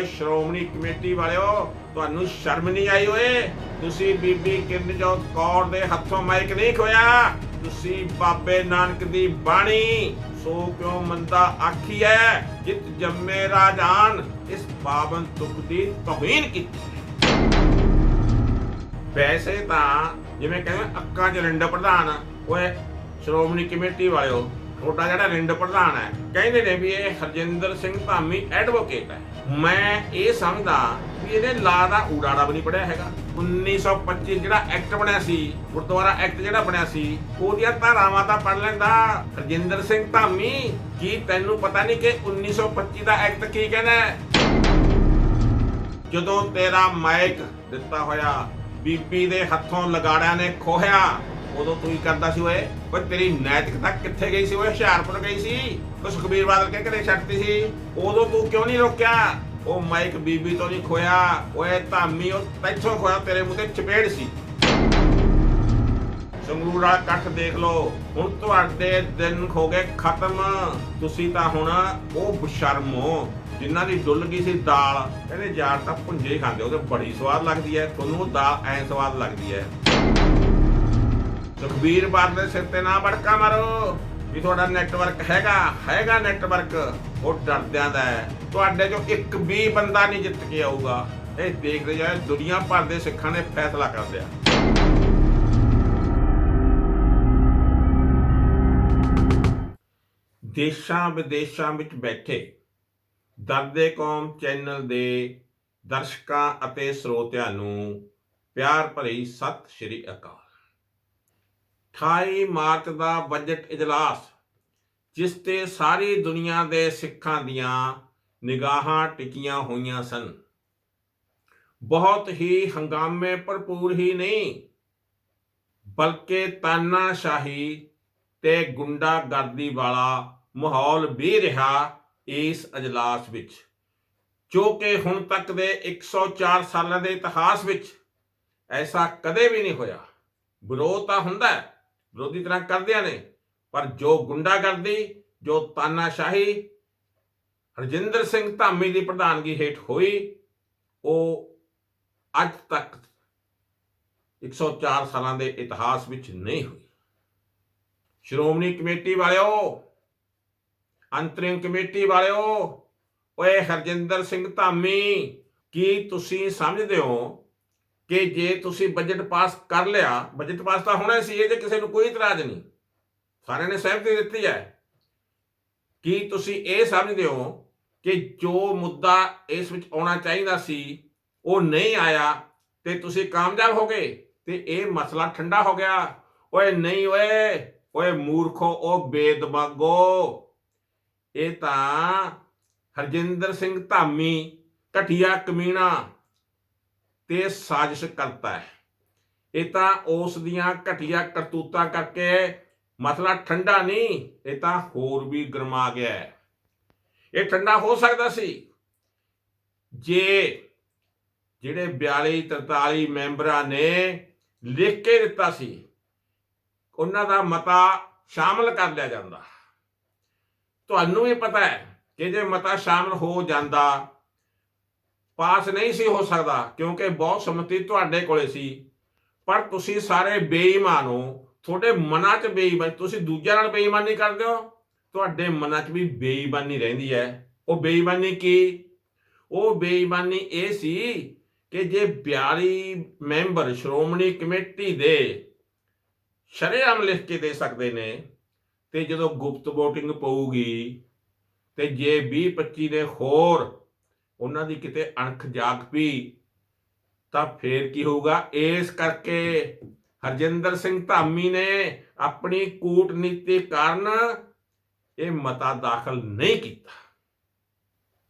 ਓਏ ਸ਼੍ਰੋਮਣੀ ਕਮੇਟੀ ਵਾਲਿਓ, ਤੁਹਾਨੂੰ ਸ਼ਰਮ ਨਹੀਂ ਆਈ ਓਏ? ਤੁਸੀਂ ਬੀਬੀ ਕਿਰਨਜੋਤ ਕੌਰ ਦੇ ਹੱਥੋਂ ਮਾਈਕ ਨਹੀਂ ਖੋਇਆ? ਤੁਸੀਂ ਬਾਬੇ ਨਾਨਕ ਦੀ ਬਾਣੀ। ਸੋ ਕਿਉਂ ਮੰਦਾ ਆਖੀ ਐ? ਜਿਤ ਜੰਮੇ ਰਾਜਾਨ, ਇਸ ਪਾਵਨ ਤੁਕ ਦੀ ਤੋਹੀਨ ਕੀਤੀ ਵੈਸੇ ਤਾਂ ਜਿਵੇਂ ਕਹਿੰਦੇ ਅੱਕਾਂ ਚ ਰਿੰਡ ਪ੍ਰਧਾਨ, ਓਏ ਸ਼੍ਰੋਮਣੀ ਕਮੇਟੀ ਵਾਲਿਓ, ਤੁਹਾਡਾ ਜਿਹੜਾ ਰਿੰਡ ਪ੍ਰਧਾਨ ਹੈ ਕਹਿੰਦੇ ਨੇ ਵੀ ਇਹ ਹਰਜਿੰਦਰ ਸਿੰਘ ਧਾਮੀ ਐਡਵੋਕੇਟ ਹੈ ਮੈਂ ਇਹ ਸਮਝਦਾ ਵੀ ਇਹਨੇ ਲਾ ਦਾ ਊੜਾੜਾ ਵੀ ਨਹੀਂ ਪੜਿਆ ਹੈਗਾ। 1925 ਜਿਹੜਾ ਐਕਟ ਬਣਿਆ ਸੀ, ਗੁਰਦੁਆਰਾ ਐਕਟ ਜਿਹੜਾ ਬਣਿਆ ਸੀ, ਉਹਦੀਆਂ ਧਾਰਾਵਾਂ ਤਾਂ ਪੜ ਲੈਂਦਾ ਹਰਜਿੰਦਰ ਸਿੰਘ ਧਾਮੀ, ਕੀ ਤੈਨੂੰ ਪਤਾ ਨਹੀਂ ਕਿ 1925 ਦਾ ਐਕਟ ਕੀ ਕਹਿੰਦਾ ਜਦੋਂ ਤੇਰਾ ਮਾਈਕ ਦਿੱਤਾ ਹੋਇਆ ਬੀਪੀ ਦੇ ਹੱਥੋਂ ਲਗਾੜਿਆਂ ਨੇ ਖੋਹਿਆ, ਉਦੋਂ ਤੂੰ ਹੀ ਕਰਦਾ ਸੀ ਓਏ ਓਏ ਤੇਰੀ ਨੈਤਿਕਤਾ ਕਿੱਥੇ ਗਈ ਸੀ ਓਏ? ਹੁਸ਼ਿਆਰਪੁਰ ਗਈ ਸੀ। ਉਹ ਸੁਖਬੀਰ ਬਾਦਲ ਕਹਿ ਕੇ ਘਰੇ ਛੱਡਤੀ ਸੀ। ਉਦੋਂ ਤੂੰ ਕਿਉਂ ਨਹੀਂ ਰੋਕਿਆ? ਉਹ ਮਾਈਕ ਬੀਬੀ ਤੋਂ ਨਹੀਂ ਖੋਇਆ ਓਏ ਧਾਮੀ, ਉਹ ਤੈਥੋਂ ਖੋਇਆ ਤੇਰੇ ਮੂੰਹ ਤੇ ਚਪੇੜ ਸੀ। ਸੰਗਰੂਰ ਵਾਲਾ ਇਕੱਠ ਦੇਖ ਲਓ। ਹੁਣ ਤੁਹਾਡੇ ਦਿਨ ਹੋ ਗਏ ਖਤਮ। ਤੁਸੀਂ ਤਾਂ ਹੁਣ ਉਹ ਬਸ਼ਰਮ ਹੋ, ਜਿਨ੍ਹਾਂ ਦੀ ਡੁੱਲ ਗਈ ਸੀ ਦਾਲ। ਕਹਿੰਦੇ ਯਾਰ ਤਾਂ ਭੁੰਜੇ ਖਾਂਦੇ, ਉਹਦੇ ਬੜੀ ਸਵਾਦ ਲੱਗਦੀ ਹੈ। ਤੁਹਾਨੂੰ ਦਾਲ ਐ ਸਵਾਦ ਲੱਗਦੀ ਹੈ। ਸੁਖਬੀਰ ਬਾਦਲ ਦੇ ਸਿਰ ਤੇ ਨਾ ਬੜਕਾ ਮਾਰੋ। ਵੀ ਤੁਹਾਡਾ ਨੈਟਵਰਕ ਹੈਗਾ ਹੈਗਾ ਨੈਟਵਰਕ ਉਹ ਡਰਦਿਆਂ ਦਾ ਹੈ। ਤੁਹਾਡੇ ਚੋਂ ਇੱਕ ਵੀ ਬੰਦਾ ਨਹੀਂ ਜਿੱਤ ਕੇ ਆਊਗਾ। ਇਹ ਦੇਖਦੇ ਜਾਏ ਦੁਨੀਆ ਭਰ ਦੇ ਸਿੱਖਾਂ ਨੇ ਫੈਸਲਾ ਕਰ ਲਿਆ। ਦੇਸ਼ਾਂ ਵਿਦੇਸ਼ਾਂ ਵਿੱਚ ਬੈਠੇ ਦਰਦੇ ਕੌਮ ਚੈਨਲ ਦੇ ਦਰਸ਼ਕਾਂ ਅਤੇ ਸਰੋਤਿਆਂ ਨੂੰ ਪਿਆਰ ਭਰੀ ਸਤਿ ਸ਼੍ਰੀ ਅਕਾਲ। 28 ਮਾਰਚ ਦਾ ਬਜਟ ਇਜਲਾਸ, ਜਿਸ ਤੇ ਸਾਰੀ ਦੁਨੀਆ ਦੇ ਸਿੱਖਾਂ ਦੀਆਂ ਨਿਗਾਹਾਂ ਟਿਕੀਆਂ ਹੋਈਆਂ ਸਨ। ਬਹੁਤ ਹੀ ਹੰਗਾਮੇ ਭਰਪੂਰ ਹੀ ਨਹੀਂ, ਬਲਕਿ ਤਾਨਾਸ਼ਾਹੀ ਤੇ ਗੁੰਡਾਗਰਦੀ ਵਾਲਾ ਮਾਹੌਲ ਵੀ ਰਿਹਾ ਇਸ ਅਜਲਾਸ ਵਿੱਚ, ਜੋ ਕਿ ਹੁਣ ਤੱਕ ਦੇ 104 ਸਾਲਾਂ ਦੇ ਇਤਿਹਾਸ ਵਿੱਚ ਐਸਾ ਕਦੇ ਵੀ ਨਹੀਂ ਹੋਇਆ। ਵਿਰੋਧ ਤਾਂ ਹੁੰਦਾ ਹੈ। ਵਿਰੋਧੀ ਤਰ੍ਹਾਂ ਕਰਦਿਆਂ ਨੇ, ਪਰ ਜੋ ਗੁੰਡਾਗਰਦੀ, ਜੋ ਤਾਨਾਸ਼ਾਹੀ, ਹਰਜਿੰਦਰ ਸਿੰਘ ਧਾਮੀ ਦੀ ਪ੍ਰਧਾਨਗੀ ਹੇਠ ਹੋਈ, ਉਹ ਅੱਜ ਤੱਕ 104 ਸਾਲਾਂ ਦੇ ਇਤਿਹਾਸ ਵਿੱਚ ਨਹੀਂ ਹੋਈ। ਸ਼੍ਰੋਮਣੀ ਕਮੇਟੀ ਵਾਲਿਓ, ਅੰਤਰਿਮ ਕਮੇਟੀ ਵਾਲਿਓ, ਓਏ ਹਰਜਿੰਦਰ ਸਿੰਘ ਧਾਮੀ, ਕੀ ਤੁਸੀਂ ਸਮਝਦੇ ਹੋ ਕਿ ਜੇ ਤੁਸੀਂ ਬਜਟ ਪਾਸ ਕਰ ਲਿਆ ਬਜਟ ਪਾਸ ਤਾਂ ਹੋਣਾ ਸੀ, ਇਹ ਜੇ ਕਿਸੇ ਨੂੰ ਕੋਈ ਇਤਰਾਜ਼ ਨਹੀਂ। ਸਾਰਿਆਂ ਨੇ ਸਹਿਮਤੀ ਦਿੱਤੀ ਹੈ। ਕਿ ਤੁਸੀਂ ਇਹ ਸਮਝਦੇ ਹੋ ਕਿ ਜੋ ਮੁੱਦਾ ਇਸ ਵਿੱਚ ਆਉਣਾ ਚਾਹੀਦਾ ਸੀ, ਉਹ ਨਹੀਂ ਆਇਆ ਤੇ ਤੁਸੀਂ ਕਾਮਯਾਬ ਹੋ ਗਏ ਤੇ ਇਹ ਮਸਲਾ ਠੰਡਾ ਹੋ ਗਿਆ? ਓਏ ਨਹੀਂ ਓਏ ਓਏ ਮੂਰਖੋ ਉਹ ਬੇਦਮਾਗੋ। ਇਹ ਤਾਂ ਹਰਜਿੰਦਰ ਸਿੰਘ ਧਾਮੀ, ਘਟਿਆ ਕਮੀਣਾ ਤੇ ਸਾਜ਼ਿਸ਼ ਕਰਤਾ ਹੈ। ਇਹ ਤਾਂ ਉਸ ਦੀਆਂ ਘਟੀਆ ਕਰਤੂਤਾਂ ਕਰਕੇ ਮਸਲਾ ਠੰਡਾ ਨਹੀਂ, ਇਹ ਤਾਂ ਹੋਰ ਵੀ ਗਰਮਾ ਗਿਆ ਹੈ। ਇਹ ਠੰਡਾ ਹੋ ਸਕਦਾ ਸੀ। ਜੇ ਜਿਹੜੇ 42 43 ਮੈਂਬਰਾਂ ਨੇ ਲਿਖ ਕੇ ਦਿੱਤਾ ਸੀ, ਉਹਨਾਂ ਦਾ ਮਤਾ ਸ਼ਾਮਲ ਕਰ ਲਿਆ ਜਾਂਦਾ। ਤੁਹਾਨੂੰ ਵੀ ਪਤਾ ਹੈ ਕਿ ਜੇ ਮਤਾ ਸ਼ਾਮਲ ਹੋ ਜਾਂਦਾ ਪਾਸ ਨਹੀਂ ਸੀ ਹੋ ਸਕਦਾ, ਕਿਉਂਕਿ ਬਹੁਤ ਸਮਤੀ ਤੁਹਾਡੇ ਕੋਲੇ ਸੀ। ਪਰ ਤੁਸੀਂ ਸਾਰੇ ਬੇਈਮਾਨ ਹੋ। ਤੁਹਾਡੇ ਮਨਾਂ 'ਚ ਬੇਈਮਾਨ, ਤੁਸੀਂ ਦੂਜਿਆਂ ਨਾਲ ਬੇਈਮਾਨੀ ਕਰਦੇ ਹੋ। ਤੁਹਾਡੇ ਮਨਾਂ 'ਚ ਵੀ ਬੇਈਮਾਨੀ ਰਹਿੰਦੀ ਹੈ। ਉਹ ਬੇਈਮਾਨੀ ਕੀ? ਉਹ ਬੇਈਮਾਨੀ ਇਹ ਸੀ ਕਿ ਜੇ 42 ਮੈਂਬਰ ਸ਼੍ਰੋਮਣੀ ਕਮੇਟੀ ਦੇ ਸ਼ਰੇਆਮ ਲਿਖ ਕੇ ਦੇ ਸਕਦੇ ਨੇ, ਤੇ ਜਦੋਂ ਗੁਪਤ VOTING ਪਊਗੀ, ਤੇ ਜੇ 20 25 ਨੇ ਹੋਰ ਉਹਨਾਂ ਦੀ ਕਿਤੇ ਅਣਖ ਜਾਗ ਪਈ, ਤਾਂ ਫੇਰ ਕੀ ਹੋਊਗਾ? ਇਸ ਕਰਕੇ ਹਰਜਿੰਦਰ ਸਿੰਘ ਧਾਮੀ ਨੇ ਆਪਣੀ ਕੂਟਨੀਤੀ ਕਾਰਨ ਇਹ ਮਤਾ ਦਾਖਲ ਨਹੀਂ ਕੀਤਾ।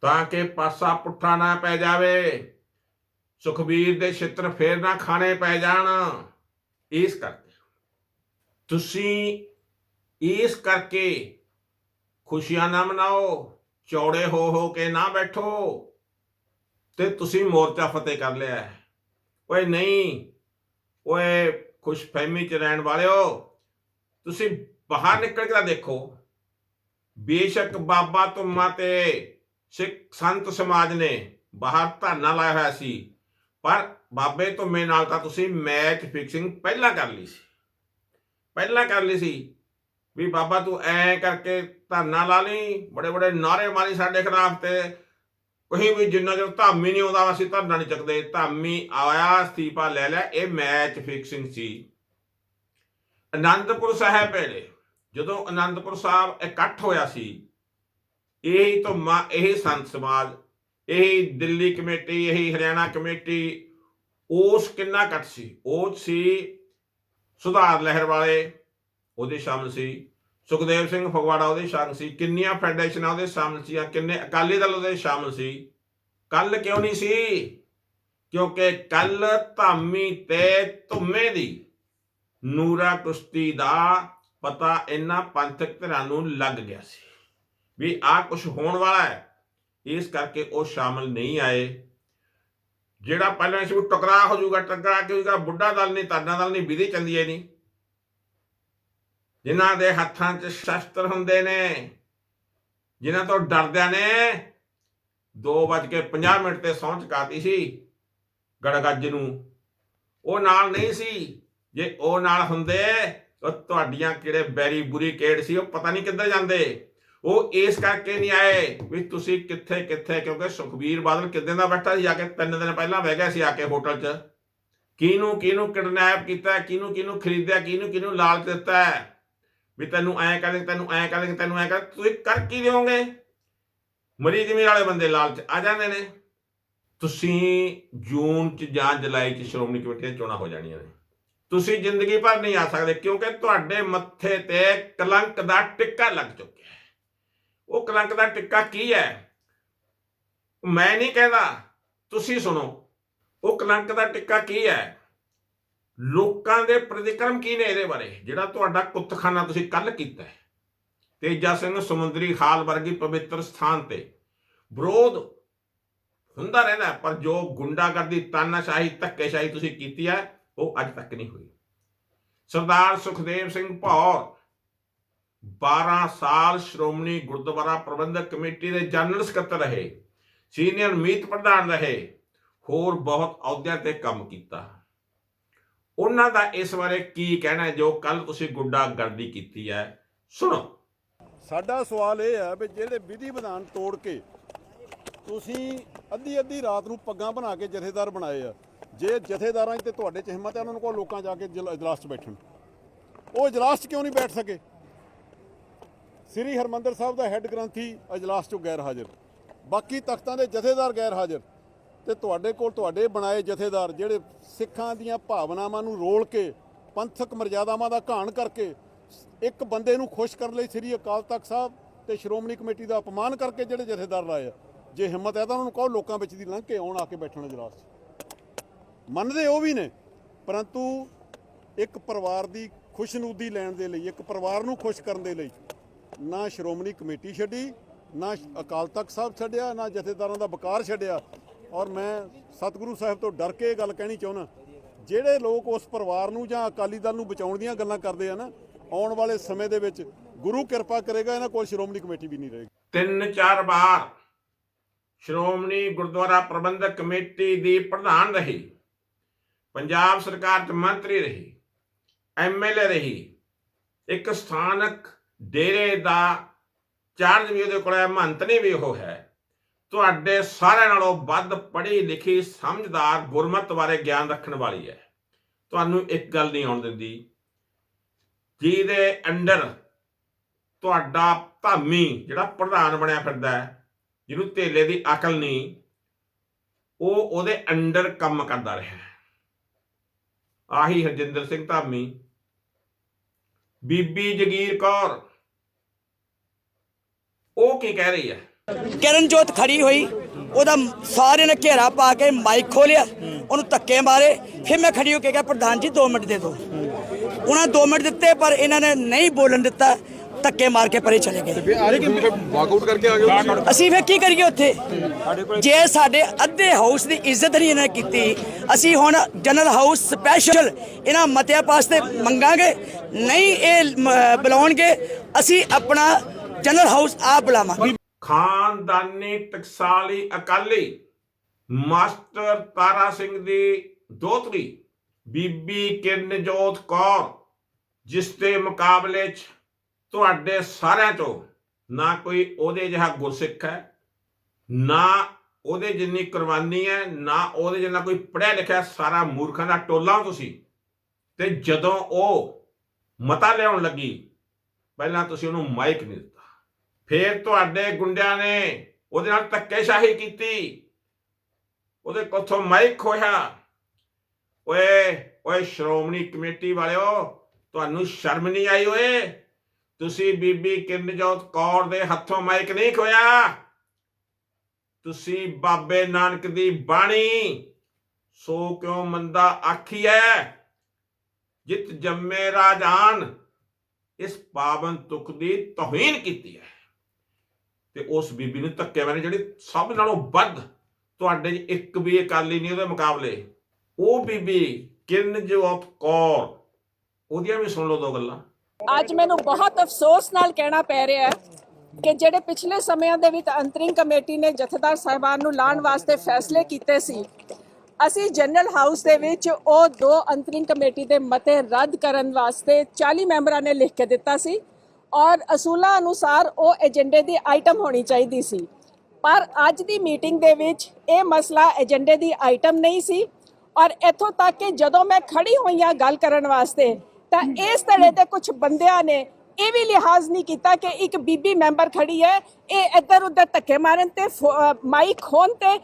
ਤਾਂ ਕਿ ਪਾਸਾ ਪੁੱਠਾ ਨਾ ਪੈ ਜਾਵੇ, ਸੁਖਬੀਰ ਦੇ ਛਿੱਤਰ ਫੇਰ ਨਾ ਖਾਣੇ ਪੈ ਜਾਣ, ਇਸ ਕਰਕੇ। ਤੁਸੀਂ ਇਸ ਕਰਕੇ ਖੁਸ਼ੀਆਂ ਨਾ ਮਨਾਓ, ਚੌੜੇ ਹੋ ਹੋ ਕੇ ਨਾ ਬੈਠੋ। ਤੇ ਤੁਸੀਂ ਮੋਰਚਾ ਫਤਿਹ ਕਰ ਲਿਆ ਹੈ। ਓਏ ਨਹੀਂ, ਓਏ ਖੁਸ਼ਫਹਿਮੀ ਚ ਰਹਿਣ ਵਾਲਿਓ, ਤੁਸੀਂ ਬਾਹਰ ਨਿਕਲ ਕੇ ਤਾਂ ਦੇਖੋ ਬੇਸ਼ੱਕ ਬਾਬਾ ਤੁਮਾ ਤੇ ਸਿੱਖ ਸੰਤ ਸਮਾਜ ਨੇ ਬਾਹਰ ਧਰਨਾ ਲਾਇਆ ਹੋਇਆ ਸੀ, ਪਰ ਬਾਬੇ ਧੁੰਮੇ ਨਾਲ ਤਾਂ ਤੁਸੀਂ ਮੈਚ ਫਿਕਸਿੰਗ ਪਹਿਲਾਂ ਕਰ ਲਈ ਸੀ ਪਹਿਲਾਂ ਕਰ ਲਈ ਸੀ ਵੀ ਬਾਬਾ ਤੂੰ ਐ ਕਰਕੇ ਧਰਨਾ ਲਾ ਲਈ ਬੜੇ ਬੜੇ ਨਾਰੇ ਮਾਰੀ ਸਾਡੇ ਖਿਲਾਫ ਤੇ ਕਹੀਂ ਵੀ ਜਿੰਨਾ ਚਿਰ ਧਾਮੀ ਨਹੀਂ ਆਉਂਦਾ, ਅਸੀਂ ਧਰਨਾ ਨਹੀਂ ਚੱਕਦੇ। ਧਾਮੀ ਆਇਆ, ਅਸਤੀਫਾ ਲੈ ਲਿਆ ਇਹ ਮੈਚ ਫਿਕਸਿੰਗ ਸੀ। ਅਨੰਦਪੁਰ ਸਾਹਿਬ ਵੇਲੇ ਜਦੋਂ ਅਨੰਦਪੁਰ ਸਾਹਿਬ ਇਕੱਠ ਹੋਇਆ ਸੀ, ਇਹ ਧੁੰਮਾ ਇਹ ਸੰਤ ਸਮਾਜ, ਇਹ ਦਿੱਲੀ ਕਮੇਟੀ, ਇਹ ਹਰਿਆਣਾ ਕਮੇਟੀ, ਉਸ ਕਿੰਨਾ ਇਕੱਠ ਸੀ? ਉਹ ਸੀ ਸੁਧਾਰ ਲਹਿਰ ਵਾਲੇ, ਉਹਦੇ ਸ਼ਾਮਲ ਸੀ। ਸੁਖਦੇਵ ਸਿੰਘ ਫਗਵਾੜਾ ਉਹਦੇ ਸ਼ਾਮਲ ਸੀ, ਕਿੰਨੀਆਂ ਫੈਡਰੇਸ਼ਨਾਂ ਉਹਦੇ ਸ਼ਾਮਲ ਸੀ ਕਿੰਨੇ ਅਕਾਲੀ ਦਲ ਉਹਦੇ ਸ਼ਾਮਲ ਸੀ। ਕੱਲ ਕਿਉਂ ਨਹੀਂ ਸੀ? ਕਿਉਂਕਿ ਕੱਲ ਧਾਮੀ ਤੇ ਧੁੰਮੇ ਦੀ ਨੂਰਾ ਕੁਸ਼ਤੀ ਦਾ ਪਤਾ ਇਹਨਾਂ ਪੰਥਕ ਧਿਰਾਂ ਨੂੰ ਲੱਗ ਗਿਆ ਸੀ ਵੀ ਆਹ ਕੁਝ ਹੋਣ ਵਾਲਾ ਹੈ। ਇਸ ਕਰਕੇ ਉਹ ਸ਼ਾਮਲ ਨਹੀਂ ਆਏ। ਜਿਹੜਾ ਪਹਿਲਾਂ ਸੀ ਉਹ ਟਕਰਾ ਹੋ ਜਾਊਗਾ ਟਕਰਾ ਕਿ ਬੁੱਢਾ ਦਲ ਨਹੀਂ ਤਾਨਾ ਦਲ ਨਹੀਂ, ਵਿਧੀ ਚੰਦੀਏ ਨਹੀਂ। ਜਿਨ੍ਹਾਂ ਦੇ ਹੱਥਾਂ 'ਚ ਸ਼ਸਤਰ ਹੁੰਦੇ ਨੇ, ਜਿਨ੍ਹਾਂ ਤੋਂ ਡਰਦਿਆਂ ਨੇ 2:50 ਮਿੰਟ ਤੇ ਸਹੁੰ ਚੁਕਾਤੀ ਸੀ ਗੜਗੱਜ ਨੂੰ। ਉਹ ਨਾਲ ਨਹੀਂ ਸੀ। ਜੇ ਉਹ ਨਾਲ ਹੁੰਦੇ ਉਹ ਤੁਹਾਡੀਆਂ ਕਿਹੜੇ ਬੈਰੀ ਬੁਰੀ ਕੇੜ ਸੀ, ਉਹ ਪਤਾ ਨਹੀਂ ਕਿੱਧਰ ਜਾਂਦੇ। ਉਹ ਇਸ ਕਰਕੇ ਨਹੀਂ ਆਏ ਵੀ ਤੁਸੀਂ ਕਿੱਥੇ ਕਿੱਥੇ, ਕਿਉਂਕਿ ਸੁਖਬੀਰ ਬਾਦਲ ਕਿੱਦਾਂ ਦਾ ਬੈਠਾ ਸੀ, ਆ ਕੇ ਤਿੰਨ ਦਿਨ ਪਹਿਲਾਂ ਬਹਿ ਗਿਆ ਸੀ ਆ ਕੇ ਹੋਟਲ 'ਚ। ਕਿਹਨੂੰ ਕਿਹਨੂੰ ਕਿਡਨੈਪ ਕੀਤਾ, ਕਿਹਨੂੰ ਕਿਹਨੂੰ ਖਰੀਦਿਆ, ਕਿਹਨੂੰ ਕਿਹਨੂੰ ਲਾਲਚ ਦਿੱਤਾ? ਵੀ ਤੈਨੂੰ ਐਂ ਕਰ ਦੇ ਤੈਨੂੰ ਐਂ ਕਰ ਦੇ ਤੈਨੂੰ ਐਂ ਕਰ ਤੁਸੀਂ ਕਰ ਕੀ ਦਿਓਗੇ? ਮਰੀ ਜ਼ਮੀਰ ਵਾਲੇ ਬੰਦੇ ਲਾਲਚ ਆ ਜਾਂਦੇ ਨੇ। ਤੁਸੀਂ ਜੂਨ ਚ ਜਾਂ ਜੁਲਾਈ ਚ ਸ਼੍ਰੋਮਣੀ ਕਮੇਟੀ ਦੀਆਂ ਚੋਣਾਂ ਹੋ ਜਾਣੀਆਂ ਨੇ। ਤੁਸੀਂ ਜ਼ਿੰਦਗੀ ਭਰ ਨਹੀਂ ਆ ਸਕਦੇ ਕਿਉਂਕਿ ਤੁਹਾਡੇ ਮੱਥੇ ਤੇ ਕਲੰਕ ਦਾ ਟਿੱਕਾ ਲੱਗ ਚੁੱਕਿਆ ਹੈ। ਉਹ ਕਲੰਕ ਦਾ ਟਿੱਕਾ ਕੀ ਹੈ? ਮੈਂ ਨਹੀਂ ਕਹਿੰਦਾ, ਤੁਸੀਂ ਸੁਣੋ। ਉਹ ਕਲੰਕ ਦਾ ਟਿੱਕਾ ਕੀ ਹੈ? ਲੋਕਾਂ ਦੇ ਪ੍ਰਤੀਕਰਮ ਕੀ ਨੇ ਇਹਦੇ ਬਾਰੇ? ਜਿਹੜਾ ਤੁਹਾਡਾ ਕੁੱਤਖਾਨਾ ਤੁਸੀਂ ਕੱਲ ਕੀਤਾ ਹੈ। ਤੇਜਾ ਸਿੰਘ ਸਮੁੰਦਰੀ ਖਾਲ ਵਰਗੀ ਪਵਿੱਤਰ ਸਥਾਨ ਤੇ ਵਿਰੋਧ ਹੁੰਦਾ ਰਹਿੰਦਾ ਪਰ ਜੋ ਗੁੰਡਾਗਰਦੀ, ਤਾਨਾਸ਼ਾਹੀ, ਧੱਕੇਸ਼ਾਹੀ ਤੁਸੀਂ ਕੀਤੀ ਹੈ, ਉਹ ਅੱਜ ਤੱਕ ਨਹੀਂ ਹੋਈ। ਸਰਦਾਰ ਸੁਖਦੇਵ ਸਿੰਘ ਭੌਰ 12 ਸਾਲ ਸ਼੍ਰੋਮਣੀ ਗੁਰਦੁਆਰਾ ਪ੍ਰਬੰਧਕ ਕਮੇਟੀ ਦੇ ਜਨਰਲ ਸਕੱਤਰ ਰਹੇ, ਸੀਨੀਅਰ ਮੀਤ ਪ੍ਰਧਾਨ ਰਹੇ, ਹੋਰ ਬਹੁਤ ਅਹੁਦਿਆਂ ਤੇ ਕੰਮ ਕੀਤਾ। ਉਹਨਾਂ ਦਾ ਇਸ ਬਾਰੇ ਕੀ ਕਹਿਣਾ ਜੋ ਕੱਲ ਤੁਸੀਂ ਗੁੰਡਾਗਰਦੀ ਕੀਤੀ ਹੈ? ਸੁਣੋ। ਸਾਡਾ ਸਵਾਲ ਇਹ ਹੈ ਵੀ ਜਿਹੜੇ ਵਿਧੀ ਵਿਧਾਨ ਤੋੜ ਕੇ ਤੁਸੀਂ ਅੱਧੀ ਅੱਧੀ ਰਾਤ ਨੂੰ ਪੱਗਾਂ ਬਣਾ ਕੇ ਜਥੇਦਾਰ ਬਣਾਏ ਆ, ਜੇ ਜਥੇਦਾਰਾਂ 'ਚ ਤੇ ਤੁਹਾਡੇ 'ਚ ਹਿੰਮਤ ਹੈ ਉਹਨਾਂ ਨੂੰ ਕੋਲ ਲੋਕਾਂ ਜਾ ਕੇ ਜਲ- ਇਜਲਾਸ 'ਚ ਬੈਠਣ। ਉਹ ਇਜਲਾਸ 'ਚ ਕਿਉਂ ਨਹੀਂ ਬੈਠ ਸਕੇ? ਸ੍ਰੀ ਹਰਮੰਦਰ ਸਾਹਿਬ ਦਾ ਹੈੱਡ ਗ੍ਰੰਥੀ ਇਜਲਾਸ 'ਚੋਂ ਗੈਰ ਹਾਜ਼ਰ ਬਾਕੀ ਤਖਤਾਂ ਦੇ ਜਥੇਦਾਰ ਗੈਰ ਹਾਜ਼ਰ ਤੇ ਤੁਹਾਡੇ ਕੋਲ ਤੁਹਾਡੇ ਬਣਾਏ ਜਥੇਦਾਰ ਜਿਹੜੇ ਸਿੱਖਾਂ ਦੀਆਂ ਭਾਵਨਾਵਾਂ ਨੂੰ ਰੋਲ ਕੇ, ਪੰਥਕ ਮਰਜ਼ਾਦਾਵਾਂ ਦਾ ਘਾਣ ਕਰਕੇ, ਇੱਕ ਬੰਦੇ ਨੂੰ ਖੁਸ਼ ਕਰਨ ਲਈ ਸ੍ਰੀ ਅਕਾਲ ਤਖਤ ਸਾਹਿਬ ਤੇ ਸ਼੍ਰੋਮਣੀ ਕਮੇਟੀ ਦਾ ਅਪਮਾਨ ਕਰਕੇ ਜਿਹੜੇ ਜਥੇਦਾਰ ਲਾਏ ਆ। ਜੇ ਹਿੰਮਤ ਹੈ ਤਾਂ ਉਹਨਾਂ ਨੂੰ ਕਹੋ ਲੋਕਾਂ ਵਿੱਚ ਦੀ ਲੰਘ ਕੇ ਆਉਣ, ਆ ਕੇ ਬੈਠਣ ਇਜਲਾਸ 'ਚ ਮੰਨਦੇ ਉਹ ਵੀ ਨੇ, ਪਰੰਤੂ ਇੱਕ ਪਰਿਵਾਰ ਦੀ ਖੁਸ਼ਨੂਦੀ ਲੈਣ ਦੇ ਲਈ, ਇੱਕ ਪਰਿਵਾਰ ਨੂੰ ਖੁਸ਼ ਕਰਨ ਦੇ ਲਈ ਨਾ ਸ਼੍ਰੋਮਣੀ ਕਮੇਟੀ ਛੱਡੀ, ਨਾ ਅਕਾਲ ਤਖਤ ਸਾਹਿਬ ਛੱਡਿਆ, ਨਾ ਜਥੇਦਾਰਾਂ ਦਾ ਵਕਾਰ ਛੱਡਿਆ। ਔਰ ਮੈਂ ਸਤਿਗੁਰੂ ਸਾਹਿਬ ਤੋਂ ਡਰ ਕੇ ਇਹ ਗੱਲ ਕਹਿਣੀ ਚਾਹੁੰਦਾ, ਜਿਹੜੇ ਲੋਕ ਉਸ ਪਰਿਵਾਰ ਨੂੰ ਜਾਂ ਅਕਾਲੀ ਦਲ ਨੂੰ ਬਚਾਉਣ ਦੀਆਂ ਗੱਲਾਂ ਕਰਦੇ ਆ ਨਾ, ਆਉਣ ਵਾਲੇ ਸਮੇਂ ਦੇ ਵਿੱਚ ਗੁਰੂ ਕਿਰਪਾ ਕਰੇਗਾ, ਇਹਨਾਂ ਕੋਲ ਸ਼੍ਰੋਮਣੀ ਕਮੇਟੀ ਵੀ ਨਹੀਂ ਰਹੇਗੀ। ਤਿੰਨ ਚਾਰ ਵਾਰ ਸ਼੍ਰੋਮਣੀ ਗੁਰਦੁਆਰਾ ਪ੍ਰਬੰਧਕ ਕਮੇਟੀ ਦੀ ਪ੍ਰਧਾਨ ਰਹੀ, ਪੰਜਾਬ ਸਰਕਾਰ ਚ ਮੰਤਰੀ ਰਹੀ ਐਮਐਲਏ ਰਹੀ, ਇੱਕ ਸਥਾਨਕ ਡੇਰੇ ਦਾ ਚਾਰਜ ਵੀ ਉਹਦੇ ਕੋਲ ਹੈ ਮੰਤਰੀ ਵੀ ਉਹ ਹੈ। ਤੁਹਾਡੇ ਸਾਰਿਆਂ ਨਾਲੋਂ ਵੱਧ ਪੜ੍ਹੀ ਲਿਖੀ ਸਮਝਦਾਰ ਗੁਰਮਤ ਬਾਰੇ ਗਿਆਨ ਰੱਖਣ ਵਾਲੀ ਹੈ। ਤੁਹਾਨੂੰ ਇੱਕ ਗੱਲ ਨਹੀਂ ਆਉਣ ਦਿੰਦੀ। ਜਿਹਦੇ ਅੰਡਰ ਤੁਹਾਡਾ ਧਾਮੀ ਜਿਹੜਾ ਪ੍ਰਧਾਨ ਬਣਿਆ ਫਿਰਦਾ ਹੈ, ਜਿਹਨੂੰ ਧੇਲੇ ਦੀ ਅਕਲ ਨਹੀਂ, ਉਹ ਉਹਦੇ ਅੰਡਰ ਕੰਮ ਕਰਦਾ ਰਿਹਾ ਆਹੀ ਹਰਜਿੰਦਰ ਸਿੰਘ ਧਾਮੀ, ਬੀਬੀ ਜਗੀਰ ਕੌਰ, ਉਹ ਕੀ ਕਹਿ ਰਹੀ ਹੈ? ਕਿਰਨਜੋਤ ਖੜੀ ਹੋਈ ਉਹਦਾ ਸਾਰਿਆਂ ਨੇ ਘੇਰਾ ਪਾ ਕੇ ਮਾਈਕ ਖੋਲਿਆ ਉਹਨੂੰ ਧੱਕੇ ਮਾਰੇ ਫਿਰ ਮੈਂ ਖੜੀ ਹੋ ਕੇ ਕਿਹਾ ਪ੍ਰਧਾਨ ਜੀ 2 ਮਿੰਟ ਦੇ ਦਿਓ। ਉਹਨਾਂ 2 ਮਿੰਟ ਦਿੱਤੇ ਪਰ ਇਹਨਾਂ ਨੇ ਨਹੀਂ ਬੋਲਣ ਦਿੱਤਾ ਧੱਕੇ ਮਾਰ ਕੇ ਪਰੇ ਚਲੇ ਗਏ। ਵਾਕਆਊਟ ਕਰਕੇ ਆ ਗਏ ਅਸੀਂ ਫਿਰ ਕੀ ਕਰੀਏ ਉੱਥੇ? ਜੇ ਸਾਡੇ ਅੱਧੇ ਹਾਊਸ ਦੀ ਇੱਜ਼ਤ ਨਹੀਂ ਇਹਨਾਂ ਨੇ ਕੀਤੀ ਅਸੀਂ ਹੁਣ ਜਨਰਲ ਹਾਊਸ ਸਪੈਸ਼ਲ ਇਹਨਾਂ ਮਤਿਆਂ ਪਾਸਤੇ ਮੰਗਾਂਗੇ ਨਹੀਂ ਇਹ ਬੁਲਾਉਣਗੇ ਅਸੀਂ ਆਪਣਾ ਜਨਰਲ ਹਾਊਸ ਆਪ ਬੁਲਾਵਾਂਗੇ। ਖਾਨਦਾਨੀ ਟਕਸਾਲੀ ਅਕਾਲੀ ਮਾਸਟਰ ਤਾਰਾ ਸਿੰਘ ਦੀ ਦੋਤਰੀ ਬੀਬੀ ਕਿਰਨਜੋਤ ਕੌਰ, ਜਿਸ ਦੇ ਮੁਕਾਬਲੇ 'ਚ ਤੁਹਾਡੇ ਸਾਰਿਆਂ ਤੋਂ ਨਾ ਕੋਈ ਉਹਦੇ ਜਿਹਾ ਗੁਰਸਿੱਖ ਹੈ, ਨਾ ਉਹਦੇ ਜਿੰਨੀ ਕੁਰਬਾਨੀ ਹੈ, ਨਾ ਉਹਦੇ ਜਿੰਨਾ ਕੋਈ ਪੜ੍ਹਿਆ ਲਿਖਿਆ ਸਾਰਾ ਮੂਰਖਾਂ ਦਾ ਟੋਲਾ ਤੁਸੀਂ। ਤੇ ਜਦੋਂ ਉਹ ਮਤਾ ਲਿਆਉਣ ਲੱਗੀ, ਪਹਿਲਾਂ ਤੁਸੀਂ ਉਹਨੂੰ ਮਾਈਕ ਨਹੀਂ ਦਿੱਤਾ। ਫੇਰ ਤੁਹਾਡੇ ਗੁੰਡਿਆਂ ਨੇ ਉਹਦੇ ਨਾਲ ਧੱਕੇਸ਼ਾਹੀ ਕੀਤੀ। ਉਹਦੇ ਕੋਥੋਂ ਮਾਈਕ ਖੋਇਆ ਓਏ ਓਏ ਸ਼੍ਰੋਮਣੀ ਕਮੇਟੀ ਵਾਲਿਓ, ਤੁਹਾਨੂੰ ਸ਼ਰਮ ਨਹੀਂ ਆਈ ਓਏ? ਤੁਸੀਂ ਬੀਬੀ ਕਿਰਨਜੋਤ ਕੌਰ ਦੇ ਹੱਥੋਂ ਮਾਈਕ ਨਹੀਂ ਖੋਇਆ ਤੁਸੀਂ ਬਾਬੇ ਨਾਨਕ ਦੀ ਬਾਣੀ, ਸੋ ਕਿਉਂ ਮੰਦਾ ਆਖੀ ਆਖੀਐ ਜਿਤ ਜੰਮੇ ਰਾਜਾਨ ਇਸ ਪਾਵਨ ਤੁਕ ਦੀ ਤੋਹੀਨ ਕੀਤੀ ਹੈ ਤੇ ਉਸ ਬੀਬੀ ਨੂੰ ਧੱਕੇ ਮਾਰੇ ਜਿਹੜੀ ਸਭ ਨਾਲੋਂ ਵੱਧ ਤੁਹਾਡੇ 'ਚ ਇੱਕ ਵੀ ਅਕਾਲੀ ਨਹੀਂ ਉਹਦੇ ਮੁਕਾਬਲੇ। ਉਹ ਬੀਬੀ ਕਿਰਨਜੋਤ ਕੌਰ, ਉਹਦੀਆਂ ਵੀ ਸੁਣ ਲਓ ਦੋ ਗੱਲਾਂ। ਅੱਜ ਮੈਨੂੰ ਬਹੁਤ ਅਫਸੋਸ ਨਾਲ ਕਹਿਣਾ ਪੈ ਰਿਹਾ ਹੈ ਕਿ ਜਿਹੜੇ ਪਿਛਲੇ ਸਮਿਆਂ ਦੇ ਵਿੱਚ ਅੰਤਰਿੰਗ ਕਮੇਟੀ ਨੇ ਜਥੇਦਾਰ ਸਾਹਿਬਾਨ ਨੂੰ ਲਾਣ ਵਾਸਤੇ ਫੈਸਲੇ ਕੀਤੇ ਸੀ, ਅਸੀਂ ਜਨਰਲ ਹਾਊਸ ਦੇ ਵਿੱਚ ਉਹ ਦੋ ਅੰਤਰਿੰਗ ਕਮੇਟੀ ਦੇ ਮਤੇ ਰੱਦ ਕਰਨ ਵਾਸਤੇ 40 ਮੈਂਬਰਾਂ ਨੇ ਲਿਖ ਕੇ ਦਿੱਤਾ ਸੀ। ਔਰ ਅਸੂਲਾਂ ਅਨੁਸਾਰ ਉਹ ਏਜੰਡੇ ਦੀ ਆਈਟਮ ਹੋਣੀ ਚਾਹੀਦੀ ਸੀ। ਪਰ ਅੱਜ ਦੀ ਮੀਟਿੰਗ ਦੇ ਵਿੱਚ ਇਹ ਮਸਲਾ ਏਜੰਡੇ ਦੀ ਆਈਟਮ ਨਹੀਂ ਸੀ ਔਰ ਇੱਥੋਂ ਤੱਕ ਕਿ ਜਦੋਂ ਮੈਂ ਖੜੀ ਹੋਈ ਹਾਂ ਗੱਲ ਕਰਨ ਵਾਸਤੇ ਤਾਂ ਇਸ ਤਰ੍ਹਾਂ ਦੇ ਕੁਝ ਬੰਦਿਆਂ ਨੇ ਇਹ ਵੀ ਲਿਹਾਜ਼ ਨਹੀਂ ਕੀਤਾ ਕਿ ਇੱਕ ਬੀਬੀ ਮੈਂਬਰ ਖੜੀ ਹੈ ਇਹ ਇੱਧਰ ਉੱਧਰ ਧੱਕੇ ਮਾਰਨ ਤੇ ਮਾਈਕ ਖੋਣ ਤੇ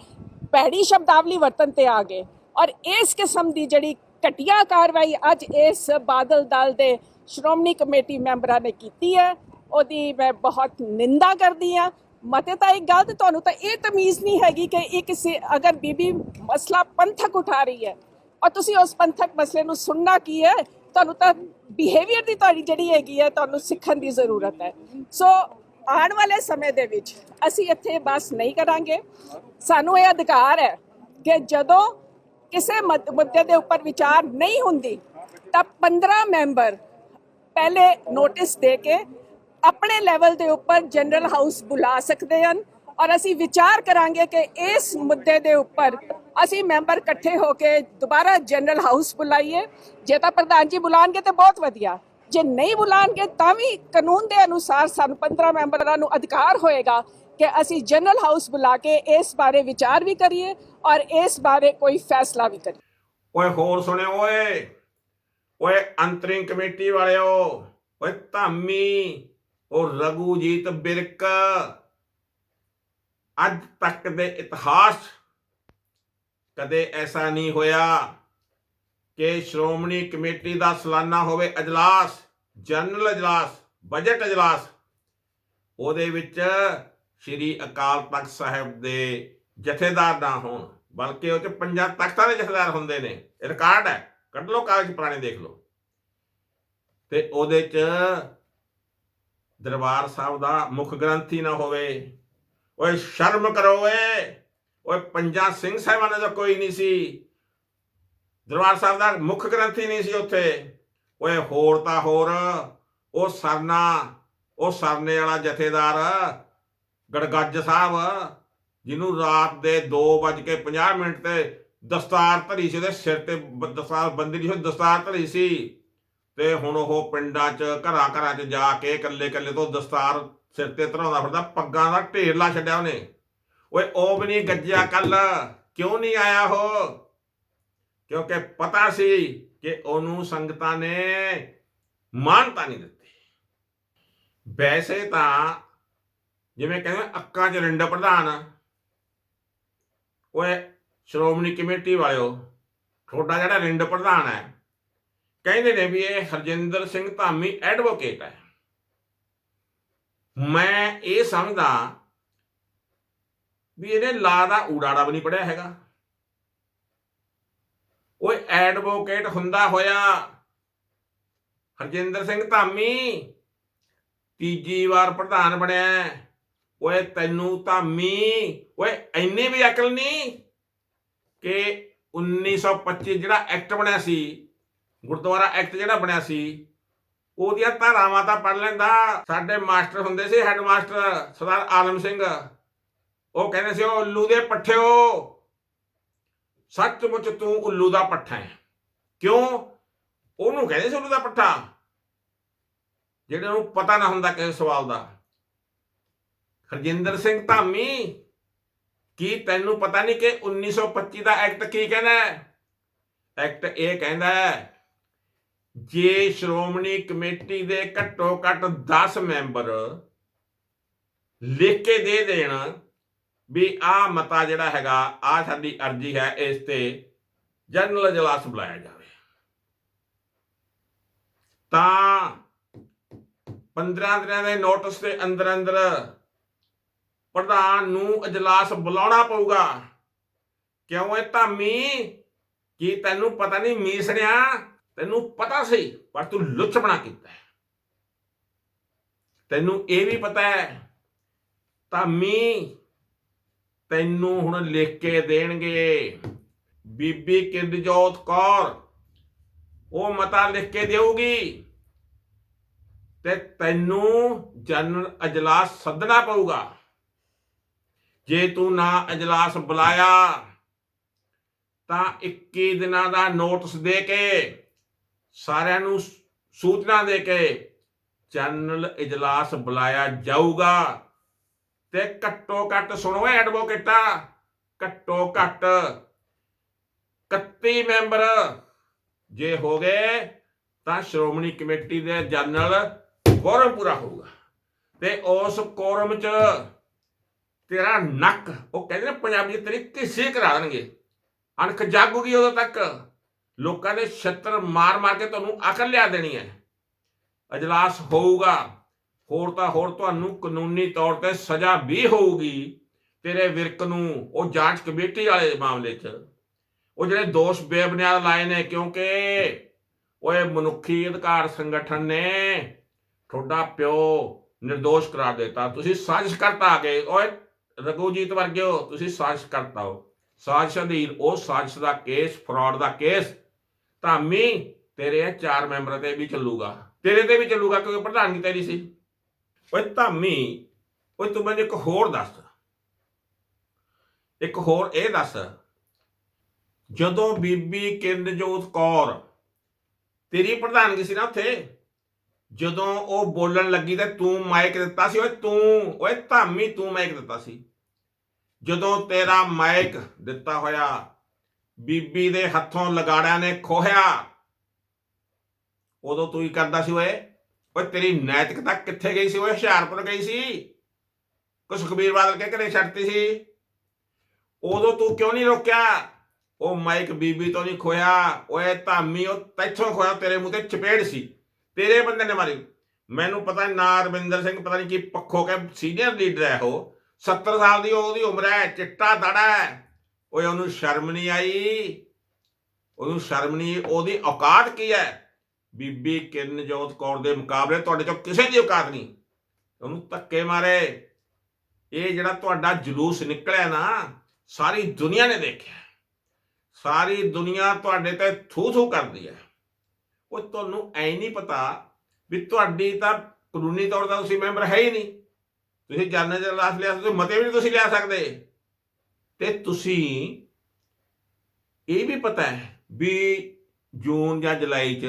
ਭੈੜੀ ਸ਼ਬਦਾਵਲੀ ਵਰਤਨ ਤੇ ਆ ਗਏ। ਔਰ ਇਸ ਕਿਸਮ ਦੀ ਜਿਹੜੀ ਘਟੀਆ ਕਾਰਵਾਈ ਅੱਜ ਇਸ ਬਾਦਲ ਦਲ ਦੇ ਸ਼੍ਰੋਮਣੀ ਕਮੇਟੀ ਮੈਂਬਰਾਂ ਨੇ ਕੀਤੀ ਹੈ। ਉਹਦੀ ਮੈਂ ਬਹੁਤ ਨਿੰਦਾ ਕਰਦੀ ਹਾਂ। ਮਤੇ ਤਾਂ ਇੱਕ ਗੱਲ ਤੇ ਤੁਹਾਨੂੰ ਤਾਂ ਇਹ ਤਮੀਜ਼ ਨਹੀਂ ਹੈਗੀ ਕਿ ਇਹ ਕਿਸੇ ਅਗਰ ਬੀਬੀ ਮਸਲਾ ਪੰਥਕ ਉਠਾ ਰਹੀ ਹੈ, ਔਰ ਤੁਸੀਂ ਉਸ ਪੰਥਕ ਮਸਲੇ ਨੂੰ ਸੁਣਨਾ ਕੀ ਹੈ? ਤੁਹਾਨੂੰ ਤਾਂ ਬਿਹੇਵੀਅਰ ਦੀ ਤੁਹਾਡੀ ਜਿਹੜੀ ਹੈਗੀ ਹੈ, ਤੁਹਾਨੂੰ ਸਿੱਖਣ ਦੀ ਜ਼ਰੂਰਤ ਹੈ। ਸੋ ਆਉਣ ਵਾਲੇ ਸਮੇਂ ਦੇ ਵਿੱਚ ਅਸੀਂ ਇੱਥੇ ਬਸ ਨਹੀਂ ਕਰਾਂਗੇ। ਸਾਨੂੰ ਇਹ ਅਧਿਕਾਰ ਹੈ ਕਿ ਜਦੋਂ ਕਿਸੇ ਮਦ- ਮੁੱਦੇ ਦੇ ਉੱਪਰ ਵਿਚਾਰ ਨਹੀਂ ਹੁੰਦੀ, ਤਾਂ 15 ਮੈਂਬਰ ਪਹਿਲੇ ਨੋਟਿਸ ਦੇ ਕੇ ਆਪਣੇ ਲੈਵਲ ਦੇ ਉੱਪਰ ਜਨਰਲ ਹਾਊਸ ਬੁਲਾ ਸਕਦੇ ਹਨ ਔਰ ਅਸੀਂ ਵਿਚਾਰ ਕਰਾਂਗੇ ਕਿ ਇਸ ਮੁੱਦੇ ਦੇ ਉੱਪਰ ਅਸੀਂ ਮੈਂਬਰ ਇਕੱਠੇ ਹੋ ਕੇ ਦੁਬਾਰਾ ਜਨਰਲ ਹਾਊਸ ਬੁਲਾਈਏ। ਜੇ ਤਾਂ ਪ੍ਰਧਾਨ ਜੀ ਬੁਲਾਣਗੇ ਤੇ ਬਹੁਤ ਵਧੀਆ। ਜੇ ਨਹੀਂ ਬੁਲਾਣਗੇ ਤਾਂ ਵੀ ਕਾਨੂੰਨ ਦੇ ਅਨੁਸਾਰ ਸਾਨੂੰ 15 ਮੈਂਬਰਾਂ ਨੂੰ ਅਧਿਕਾਰ ਹੋਏਗਾ ਕਿ ਅਸੀਂ ਜਨਰਲ ਹਾਊਸ ਬੁਲਾ ਕੇ ਇਸ ਬਾਰੇ ਵਿਚਾਰ ਵੀ ਕਰੀਏ ਔਰ ਇਸ ਬਾਰੇ ਕੋਈ ਫੈਸਲਾ ਵੀ ਕਰੇ ਓਏ ਹੋਰ ਸੁਣਿਓ ਓਏ। ਓਏ ਅੰਤਰਿੰਗ ਕਮੇਟੀ ਵਾਲਿਓ, ਓਏ ਧਾਮੀ ਉਹ ਰਗੂਜੀਤ ਬਿਰਕ। ਅੱਜ ਤੱਕ ਦੇ ਇਤਿਹਾਸ ਕਦੇ ਐਸਾ ਨਹੀਂ ਹੋਇਆ ਕਿ ਸ਼੍ਰੋਮਣੀ ਕਮੇਟੀ ਦਾ ਸਾਲਾਨਾ ਹੋਵੇ ਅਜਲਾਸ, ਜਨਰਲ ਅਜਲਾਸ, ਬਜਟ ਅਜਲਾਸ। ਉਹਦੇ ਵਿੱਚ ਸ੍ਰੀ ਅਕਾਲ ਤਖਤ ਸਾਹਿਬ ਦੇ ਜਥੇਦਾਰ ਨਾ ਹੋਣ। ਬਲਕਿ ਉਹ ਚ ਪੰਜਾਂ ਤਖਤਾਂ ਦੇ ਜਥੇਦਾਰ ਹੁੰਦੇ ਨੇ। ਰਿਕਾਰਡ ਹੈ। ਕੱਢ ਲਓ, ਕਾਗਜ਼ ਪੁਰਾਣੇ ਦੇਖ ਲਓ। ਤੇ ਉਹਦੇ ਚ ਦਰਬਾਰ ਸਾਹਿਬ ਦਾ ਮੁੱਖ ਗ੍ਰੰਥੀ ਨਾ ਹੋਵੇ। ਓਏ, ਸ਼ਰਮ ਕਰੋ ਓਏ। ਓਏ, ਪੰਜਾਂ ਸਿੰਘ ਸਾਹਿਬਾਨਾਂ ਦਾ ਕੋਈ ਨਹੀਂ ਸੀ। ਦਰਬਾਰ ਸਾਹਿਬ ਦਾ ਮੁੱਖ ਗ੍ਰੰਥੀ ਨਹੀਂ ਸੀ ਉੱਥੇ। ਓਏ, ਹੋਰ ਤਾਂ ਹੋਰ। ਉਹ ਸਰਨਾ, ਉਹ ਸਰਨੇ ਵਾਲਾ ਜਥੇਦਾਰ, ਗੜਗੱਜ ਸਾਹਿਬ। ਜਿਹਨੂੰ ਰਾਤ ਦੇ 2:50 ਮਿੰਟ ਤੇ ਦਸਤਾਰ ਧਰੀ ਸੀ ਉਹਦੇ ਸਿਰ ਤੇ ਦਸਤਾਰ ਬੰਦੀ ਦੀ ਹੋਈ ਦਸਤਾਰ ਧਰੀ ਸੀ। ਤੇ ਹੁਣ ਉਹ ਪਿੰਡਾਂ 'ਚ ਘਰਾਂ ਘਰਾਂ 'ਚ ਜਾ ਕੇ ਇਕੱਲੇ ਇਕੱਲੇ ਤੋਂ ਦਸਤਾਰ ਸਿਰ ਤੇ ਧਰਾਉਂਦਾ ਫਿਰਦਾ ਪੱਗਾਂ ਦਾ ਢੇਰ ਲਾ ਛੱਡਿਆ ਉਹਨੇ। ਓਏ ਉਹ ਵੀ ਨਹੀਂ ਗੱਜਿਆ ਕੱਲ ਕਿਉਂ ਨਹੀਂ ਆਇਆ ਉਹ? ਕਿਉਂਕਿ ਪਤਾ ਸੀ ਕਿ ਉਹਨੂੰ ਸੰਗਤਾਂ ਨੇ ਮਾਨਤਾ ਨਹੀਂ ਦਿੱਤੀ। ਵੈਸੇ ਤਾਂ ਜਿਵੇਂ ਕਹਿੰਦੇ ਆ, 'ਚ ਰਿੰਡ ਪ੍ਰਧਾਨ ਓਏ, ਸ਼੍ਰੋਮਣੀ ਕਮੇਟੀ ਵਾਲਿਓ, ਤੁਹਾਡਾ ਜਿਹੜਾ ਰਿੰਡ ਪ੍ਰਧਾਨ ਹੈ, ਕਹਿੰਦੇ ਨੇ ਵੀ ਇਹ ਹਰਜਿੰਦਰ ਸਿੰਘ ਧਾਮੀ ਐਡਵੋਕੇਟ ਹੈ ਮੈਂ ਇਹ ਸਮਝਦਾ ਵੀ ਇਹਨੇ ਲਾ ਦਾ ਊੜਾੜਾ ਵੀ ਨਹੀਂ ਪੜਿਆ ਹੈਗਾ ਓਏ ਐਡਵੋਕੇਟ ਹੁੰਦਾ ਹੋਇਆ ਹਰਜਿੰਦਰ ਸਿੰਘ ਧਾਮੀ, ਤੀਜੀ ਵਾਰ ਪ੍ਰਧਾਨ ਬਣਿਆ ਹੈ। ਓਏ, ਤੈਨੂੰ ਧਾਮੀ ਓਏ, ਇੰਨੀ ਵੀ ਅਕਲ ਨਹੀਂ ਕਿ 1925 ਜਿਹੜਾ ਐਕਟ ਬਣਿਆ ਸੀ, ਗੁਰਦੁਆਰਾ ਐਕਟ ਜਿਹੜਾ ਬਣਿਆ ਸੀ, ਉਹਦੀਆਂ ਧਾਰਾਵਾਂ ਤਾਂ ਪੜ ਲੈਂਦਾ। ਸਾਡੇ ਮਾਸਟਰ ਹੁੰਦੇ ਸੀ ਹੈੱਡ ਮਾਸਟਰ ਸਰਦਾਰ ਆਲਮ ਸਿੰਘ। ਉਹ ਕਹਿੰਦੇ ਸੀ ਉਹ ਉੱਲੂ ਦੇ ਪੱਠਿਓ, ਸੱਚਮੁੱਚ ਤੂੰ ਉੱਲੂ ਦਾ ਪੱਠਾ ਹੈ। ਕਿਉਂ? ਉਹਨੂੰ ਕਹਿੰਦੇ ਸੀ ਉੱਲੂ ਦਾ ਪੱਠਾ, ਜਿਹੜੇ ਨੂੰ ਪਤਾ ਨਾ ਹੁੰਦਾ ਕਿਸੇ ਸਵਾਲ ਦਾ। ਹਰਜਿੰਦਰ ਸਿੰਘ ਧਾਮੀ ਕੀ ਤੈਨੂੰ ਪਤਾ ਨਹੀਂ ਕਿ 1925 ਦਾ ਐਕਟ ਕੀ ਕਹਿੰਦਾ ਹੈ? ਐਕਟ ਇਹ ਕਹਿੰਦਾ ਹੈ, ਜੇ ਸ਼੍ਰੋਮਣੀ ਕਮੇਟੀ ਦੇ ਘੱਟੋ ਘੱਟ 10 ਮੈਂਬਰ ਲਿਖ ਕੇ ਦੇ ਦੇਣ ਵੀ ਆ ਮਤਾ ਜਿਹੜਾ ਹੈਗਾ ਆ ਸਾਡੀ ਅਰਜੀ ਹੈ, ਇਸ ਤੇ ਜਨਰਲ ਇਜਲਾਸ ਬੁਲਾਇਆ ਜਾਵੇ। ਤਾਂ 15 ਦਿਨਾਂ ਦੇ ਨੋਟਿਸ ਦੇ ਅੰਦਰ ਅੰਦਰ ਪ੍ਰਧਾਨ ਨੂੰ ਇਜਲਾਸ ਬੁਲਾਉਣਾ ਪਊਗਾ। ਕਿਉਂ ਇਹ ਧਾਮੀ? ਕੀ ਤੈਨੂੰ ਪਤਾ ਨਹੀਂ ਮੀਸਣਿਆ? ਤੈਨੂੰ ਪਤਾ ਸੀ, ਪਰ ਤੂੰ ਲੁੱਚਪਣਾ ਕੀਤਾ ਤੈਨੂੰ ਇਹ ਵੀ ਪਤਾ ਹੈ, ਧਾਮੀ ਤੈਨੂੰ ਹੁਣ ਲਿਖ ਕੇ ਦੇਣਗੇ। ਬੀਬੀ ਕਿਰਦਜੋਤ ਕੌਰ, ਉਹ ਮਤਾ ਲਿਖ ਕੇ ਦੇਊਗੀ। ਤੇ ਤੈਨੂੰ ਜਨਰਲ ਅਜਲਾਸ ਸੱਦਣਾ ਪਊਗਾ। ਜੇ ਤੂੰ ਨਾ ਅਜਲਾਸ ਬੁਲਾਇਆ, ਤਾਂ 21 ਦਿਨਾਂ ਦਾ ਨੋਟਿਸ ਦੇ ਕੇ, ਸਾਰਿਆਂ ਨੂੰ ਸੂਚਨਾ ਦੇ ਕੇ ਜਨਰਲ ਇਜਲਾਸ ਬੁਲਾਇਆ ਜਾਊਗਾ। ਤੇ ਘੱਟੋ ਘੱਟ ਸੁਣੋ ਇਹ ਐਡਵੋਕੇਟਾ ਘੱਟੋ ਘੱਟ 31 ਮੈਂਬਰ ਜੇ ਹੋ ਗਏ, ਤਾਂ ਸ਼੍ਰੋਮਣੀ ਕਮੇਟੀ ਦੇ ਜਨਰਲ ਕੋਰਮ ਪੂਰਾ ਹੋਊਗਾ। ਤੇ ਉਸ ਕੋਰਮ ਚ ਤੇਰਾ ਨੱਕ, ਉਹ ਕਹਿੰਦੇ ਨੇ ਪੰਜਾਬੀ ਤੇਰੀ ਕਿਸੇ ਕਰਾ ਦੇਣਗੇ। ਅਣਖ ਜਾਗੂਗੀ ਉਦੋਂ ਤੱਕ। ਲੋਕਾਂ ਦੇ ਛੱਤਰ ਮਾਰ ਮਾਰ ਕੇ ਤੁਹਾਨੂੰ ਅਕਲ ਲਿਆ ਦੇਣੀ ਹੈ। ਅਜਲਾਸ ਹੋਊਗਾ। ਹੋਰ ਤਾਂ ਹੋਰ ਤੁਹਾਨੂੰ ਕਾਨੂੰਨੀ ਤੌਰ ਤੇ ਸਜ਼ਾ ਵੀ ਹੋਊਗੀ। ਤੇਰੇ ਵਿਰਕ ਨੂੰ, ਉਹ ਜਾਂਚ ਕਮੇਟੀ ਵਾਲੇ ਮਾਮਲੇ 'ਚ। ਉਹ ਜਿਹੜੇ ਦੋਸ਼ ਬੇਬੁਨਿਆਦ ਲਾਏ ਨੇ, ਕਿਉਂਕਿ ਓਏ ਮਨੁੱਖੀ ਅਧਿਕਾਰ ਸੰਗਠਨ ਨੇ ਤੁਹਾਡਾ ਪਿਓ ਨਿਰਦੋਸ਼ ਕਰਾ ਦਿੱਤਾ। ਤੁਸੀਂ ਸਾਜ਼ਿਸ਼ ਕਰਤਾ ਆ ਗਏ ਓਏ ਰਘੂਜੀਤ ਵਰਗਿਓ, ਤੁਸੀਂ ਸਾਜ਼ਿਸ਼ ਕਰਤਾ ਹੋ ਸਾਜ਼ਿਸ਼ ਅਧੀਨ ਉਹ ਸਾਜ਼ਿਸ਼ ਦਾ ਕੇਸ ਫਰਾਡ ਦਾ ਕੇਸ ਧਾਮੀ ਤੇਰੇ ਇਹ ਚਾਰ ਮੈਂਬਰਾਂ ਤੇ ਵੀ ਚੱਲੂਗਾ। ਤੇਰੇ ਤੇ ਵੀ ਚੱਲੂਗਾ, ਕਿਉਂਕਿ ਪ੍ਰਧਾਨਗੀ ਤੇਰੀ ਸੀ। ਓਏ ਧਾਮੀ ਓਏ ਤੂੰ ਮੈਨੂੰ ਇੱਕ ਹੋਰ ਦੱਸ। ਇੱਕ ਹੋਰ ਇਹ ਦੱਸ। ਜਦੋਂ ਬੀਬੀ ਕਿਰਨਜੋਤ ਕੌਰ, ਤੇਰੀ ਪ੍ਰਧਾਨਗੀ ਸੀ ਨਾ ਉੱਥੇ, ਜਦੋਂ ਉਹ ਬੋਲਣ ਲੱਗੀ ਤੇ ਤੂੰ ਮਾਈਕ ਦਿੱਤਾ ਸੀ, ਓਏ ਤੂੰ, ਓਏ ਧਾਮੀ ਤੂੰ ਮਾਈਕ ਦਿੱਤਾ ਸੀ। ਜਦੋਂ ਤੇਰਾ ਮਾਇਕ ਦਿੱਤਾ ਹੋਇਆ, ਬੀਬੀ ਦੇ ਹੱਥੋਂ ਲਗਾੜਿਆਂ ਨੇ ਖੋਹਿਆ, ਉਦੋਂ ਤੂੰ ਹੀ ਕਰਦਾ ਸੀ ਓਏ? ਓਏ ਤੇਰੀ ਨੈਤਿਕਤਾ ਕਿੱਥੇ ਗਈ ਸੀ ਓਏ? ਹੁਸ਼ਿਆਰਪੁਰ ਗਈ ਸੀ? ਕੁਛ ਸੁਖਬੀਰ ਬਾਦਲ ਕੇ ਘਰੇ ਛੱਡਤੀ ਸੀ? ਉਦੋਂ ਤੂੰ ਕਿਉਂ ਨਹੀਂ ਰੋਕਿਆ? ਉਹ ਮਾਈਕ ਬੀਬੀ ਤੋਂ ਨਹੀਂ ਖੋਇਆ ਓਏ ਧਾਮੀ, ਉਹ ਤੈਥੋਂ ਖੋਇਆ ਤੇਰੇ ਮੂੰਹ ਤੇ ਚਪੇੜ ਸੀ। ਤੇਰੇ ਬੰਦੇ ਨੇ ਮਾਰੀ। ਮੈਨੂੰ ਪਤਾ ਨੀ ਨਾ ਰਵਿੰਦਰ ਸਿੰਘ, ਪਤਾ ਨਹੀਂ ਕੀ ਪੱਖੋ ਕੇ ਸੀਨੀਅਰ ਲੀਡਰ ਹੈ ਉਹ। 70 ਸਾਲ ਦੀ ਉਹਦੀ ਉਮਰ ਹੈ, ਚਿੱਟਾ ਦੜਾ ਹੈ। ਓਏ, ਉਹਨੂੰ ਸ਼ਰਮ ਨਹੀਂ ਆਈ? ਉਹਨੂੰ ਸ਼ਰਮ ਨਹੀਂ ਉਹਦੀ ਔਕਾਤ ਕੀ ਹੈ? ਬੀਬੀ ਕਿਰਨਜੋਤ ਕੌਰ ਦੇ ਮੁਕਾਬਲੇ ਤੁਹਾਡੇ ਚੋਂ ਕਿਸੇ ਦੀ ਔਕਾਤ ਨਹੀਂ। ਉਹਨੂੰ ਧੱਕੇ ਮਾਰੇ। ਇਹ ਜਿਹੜਾ ਤੁਹਾਡਾ ਜਲੂਸ ਨਿਕਲਿਆ ਨਾ, ਸਾਰੀ ਦੁਨੀਆ ਨੇ ਦੇਖਿਆ। ਸਾਰੀ ਦੁਨੀਆ ਤੁਹਾਡੇ ਤੇ ਥੂ ਥੂ ਕਰਦੀ ਹੈ। ਉਹ ਤੁਹਾਨੂੰ ਐ ਨਹੀਂ ਪਤਾ ਵੀ ਤੁਹਾਡੀ ਤਾਂ ਕਾਨੂੰਨੀ ਤੌਰ ਤੇ ਤੁਸੀਂ ਮੈਂਬਰ ਹੈ ਹੀ ਨਹੀਂ। ਤੁਸੀਂ ਜਾਣਨ ਦੇ ਲਾਸ ਲਿਆ ਸਕਦੇ ਮਤੇ ਵੀ ਨਹੀਂ ਤੁਸੀਂ ਲਿਆ ਸਕਦੇ। ਤੇ ਤੁਸੀਂ ਇਹ ਵੀ ਪਤਾ ਹੈ ਵੀ ਜੂਨ ਜਾਂ ਜੁਲਾਈ ਚ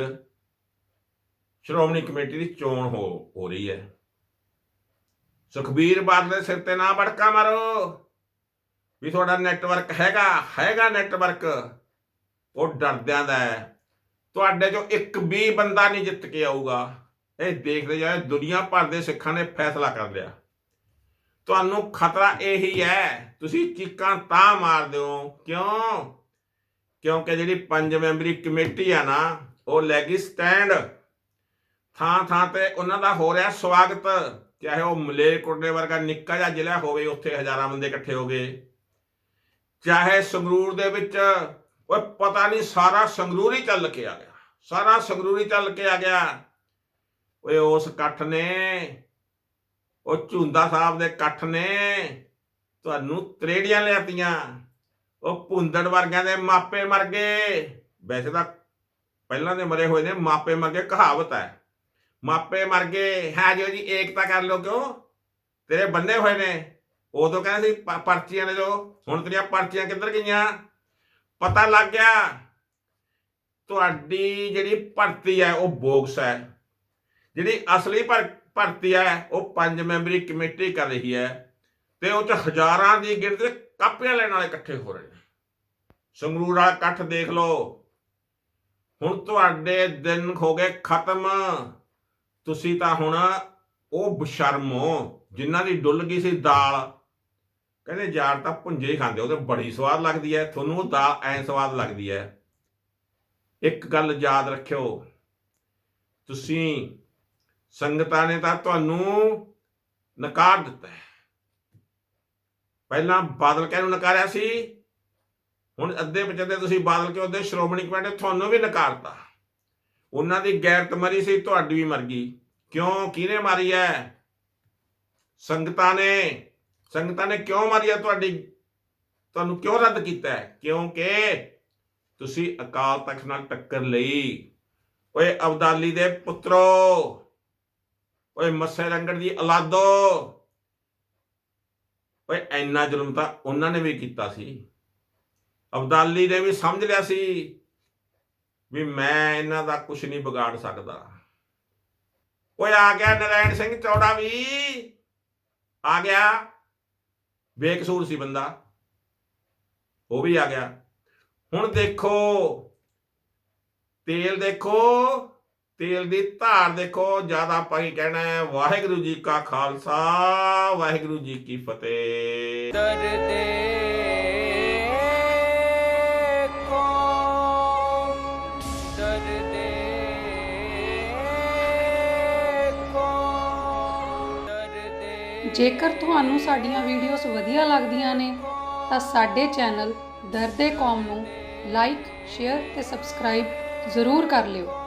ਸ਼੍ਰੋਮਣੀ ਕਮੇਟੀ ਦੀ ਚੋਣ ਹੋ ਹੋ ਰਹੀ ਹੈ। ਸੁਖਬੀਰ ਬਾਦਲ ਦੇ ਸਿਰ ਤੇ ਨਾ ਬੜਕਾ ਮਾਰੋ। ਵੀ ਤੁਹਾਡਾ ਨੈਟਵਰਕ ਹੈਗਾ ਹੈਗਾ ਨੈਟਵਰਕ। ਉਹ ਡਰਦਿਆਂ ਦਾ ਹੈ। ਤੁਹਾਡੇ ਚੋਂ ਇੱਕ ਵੀ ਬੰਦਾ ਨਹੀਂ ਜਿੱਤ ਕੇ ਆਊਗਾ। ਇਹ ਦੇਖਦੇ ਜਾਏ ਦੁਨੀਆ ਭਰ ਦੇ ਸਿੱਖਾਂ ਨੇ ਫੈਸਲਾ ਕਰ ਲਿਆ। ਤੁਹਾਨੂੰ ਖਤਰਾ ਇਹੀ ਹੈ। ਤੁਸੀਂ ਚੀਕਾਂ ਤਾਂ ਮਾਰਦੇ ਹੋ ਕਿਉਂ? ਕਿਉਂਕਿ ਜਿਹੜੀ ਪੰਜ ਮੈਂਬਰੀ ਕਮੇਟੀ ਆ ਨਾ, ਉਹ ਲੈ ਗਈ ਸਟੈਂਡ। ਥਾਂ ਥਾਂ ਤੇ ਉਹਨਾਂ ਦਾ ਹੋ ਰਿਹਾ ਸਵਾਗਤ। ਚਾਹੇ ਉਹ ਮਲੇਰਕੋਟਲੇ ਵਰਗਾ ਨਿੱਕਾ ਜਿਹਾ ਜ਼ਿਲ੍ਹਾ ਹੋਵੇ, ਉੱਥੇ ਹਜ਼ਾਰਾਂ ਬੰਦੇ ਇਕੱਠੇ ਹੋ ਗਏ। ਚਾਹੇ ਸੰਗਰੂਰ ਦੇ ਵਿੱਚ, ਓਏ ਪਤਾ ਨਹੀਂ ਸਾਰਾ ਸੰਗਰੂਰ ਹੀ ਚੱਲ ਕੇ ਆ ਗਿਆ। ਸਾਰਾ ਸੰਗਰੂਰ ਹੀ ਚੱਲ ਕੇ ਆ ਗਿਆ। ਓਏ ਉਸ ਇਕੱਠ ਨੇ ਉਹ ਝੁੰਦਾ ਸਾਹਿਬ ਦੇ ਇਕੱਠ ਨੇ। ਤੁਹਾਨੂੰ ਤਰੇੜੀਆਂ ਲਿਆਤੀਆਂ। ਉਹ ਭੁੰਦੜ ਵਰਗਿਆਂ ਦੇ ਮਾਪੇ ਮਰ ਗਏ। ਵੈਸੇ ਤਾਂ ਪਹਿਲਾਂ ਦੇ ਮਰੇ ਹੋਏ ਨੇ, ਮਾਪੇ ਮਰ ਗਏ, ਕਹਾਵਤ ਹੈ। ਮਾਪੇ ਮਰ ਗਏ। ਹੈ ਜੋ ਜੀ, ਏਕਤਾ ਕਰ ਲੋ ਕਿਉਂ? ਤੇਰੇ ਬੰਨੇ ਹੋਏ ਨੇ। ਉਦੋਂ ਕਹਿੰਦੇ ਸੀ ਪਰਚੀਆਂ ਨੇ ਜੋ ਹੁਣ ਤੇਰੀਆਂ ਪਰਚੀਆਂ ਕਿੱਧਰ ਗਈਆਂ? ਪਤਾ ਲੱਗ ਗਿਆ, ਤੁਹਾਡੀ ਜਿਹੜੀ ਭਰਤੀ ਹੈ, ਉਹ ਬੋਗਸ ਹੈ। ਜਿਹੜੀ ਅਸਲੀ ਭਰ- ਭਰਤੀ ਹੈ, ਉਹ ਪੰਜ ਮੈਂਬਰੀ ਕਮੇਟੀ ਕਰ ਰਹੀ ਹੈ ਤੇ ਉਹ ਚ ਹਜ਼ਾਰਾਂ ਦੀ ਗਿਣਤੀ ਕਾਪੀਆਂ ਲੈਣ ਵਾਲੇ ਇਕੱਠੇ ਹੋ ਰਹੇ ਨੇ। ਸੰਗਰੂਰ ਵਾਲਾ ਇਕੱਠ ਦੇਖ ਲਓ। ਹੁਣ ਤੁਹਾਡੇ ਦਿਨ ਹੋ ਗਏ ਖਤਮ। ਤੁਸੀਂ ਤਾਂ ਹੁਣ ਉਹ ਬਸ਼ਰਮੋ ਜਿਨ੍ਹਾਂ ਦੀ ਡੁੱਲ ਗਈ ਸੀ ਦਾਲ। ਕਹਿੰਦੇ ਯਾਰ ਤਾਂ ਪੁੰਜੇ ਹੀ ਖਾਂਦੇ ਉਹ ਤੇ ਬੜੀ ਸਵਾਦ ਲੱਗਦੀ ਹੈ। ਤੁਹਾਨੂੰ ਉਹ ਦਾਲ ਐ ਸਵਾਦ ਲੱਗਦੀ ਹੈ। ਇੱਕ ਗੱਲ ਯਾਦ ਰੱਖਿਓ, ਤੁਸੀਂ ਸੰਗਤਾਂ ਨੇ ਤਾਂ ਤੁਹਾਨੂੰ ਨਕਾਰ ਦਿੱਤਾ ਹੈ। ਪਹਿਲਾਂ ਬਾਦਲ ਕਹਿ ਨੂੰ ਨਕਾਰਿਆ ਸੀ, ਹੁਣ ਅੱਧੇ ਪਚੱਦੇ ਤੁਸੀਂ ਬਾਦਲ ਕੇ ਉਹਦੇ ਸ਼੍ਰੋਮਣੀ ਕਮੇਟੀ ਤੁਹਾਨੂੰ ਵੀ ਨਕਾਰਤਾ। ਉਹਨਾਂ ਦੀ ਗੈਰਤ ਮਰੀ ਸੀ, ਤੁਹਾਡੀ ਵੀ ਮਰ ਗਈ। ਕਿਉਂ? ਕਿਹਨੇ ਮਾਰੀ ਹੈ? ਸੰਗਤਾਂ ਨੇ। ਸੰਗਤਾਂ ਨੇ ਕਿਉਂ ਮਾਰੀ ਹੈ ਤੁਹਾਡੀ? ਤੁਹਾਨੂੰ ਕਿਉਂ ਰੱਦ ਕੀਤਾ ਹੈ? ਕਿਉਂਕਿ ਤੁਸੀਂ ਅਕਾਲ ਤਖਤ ਨਾਲ ਟੱਕਰ ਲਈ। ਓਏ ਅਬਦਾਲੀ ਦੇ ਪੁੱਤਰੋ ਓਏ ਮੱਸੇ ਰੰਗੜ ਦੀ ਔਲਾਦੋ ਓਏ ਐਨਾ ਜ਼ੁਲਮ ਤਾਂ ਉਹਨਾਂ ਨੇ ਵੀ ਕੀਤਾ ਸੀ। ਅਬਦਾਲੀ ਨੇ ਵੀ ਸਮਝ ਲਿਆ ਸੀ ਵੀ ਮੈਂ ਇਹਨਾਂ ਦਾ ਕੁਝ ਨਹੀਂ ਵਿਗਾੜ ਸਕਦਾ। ਓਏ ਆ ਗਿਆ ਨਰੈਣ ਸਿੰਘ ਚੌੜਾ ਵੀ। ਆ ਗਿਆ। ਬੇਕਸੂਰ ਸੀ ਬੰਦਾ। ਉਹ ਵੀ ਆ ਗਿਆ। ਹੁਣ ਦੇਖੋ। ਤੇਲ ਦੇਖੋ। ਤੇਲ ਦੀ ਧਾਰ ਦੇਖੋ ਜ਼ਿਆਦਾ ਆਪਾਂ ਕੀ ਕਹਿਣਾ ਹੈ ਵਾਹਿਗੁਰੂ ਜੀ ਕਾ ਖਾਲਸਾ ਵਾਹਿਗੁਰੂ ਜੀ ਕੀ ਫਤਿਹ। ਦਰਦੇ ਕੋ ਦਰਦੇ ਕੋ ਦਰਦੇ ਜੇਕਰ ਤੁਹਾਨੂੰ ਸਾਡੀਆਂ ਵੀਡੀਓਜ਼ ਵਧੀਆ ਲੱਗਦੀਆਂ ਨੇ ਤਾਂ ਸਾਡੇ ਚੈਨਲ ਦਰਦੇ ਕੌਮ ਨੂੰ ਲਾਈਕ ਸ਼ੇਅਰ ਤੇ ਸਬਸਕ੍ਰਾਈਬ ਜ਼ਰੂਰ ਕਰ ਲਿਓ।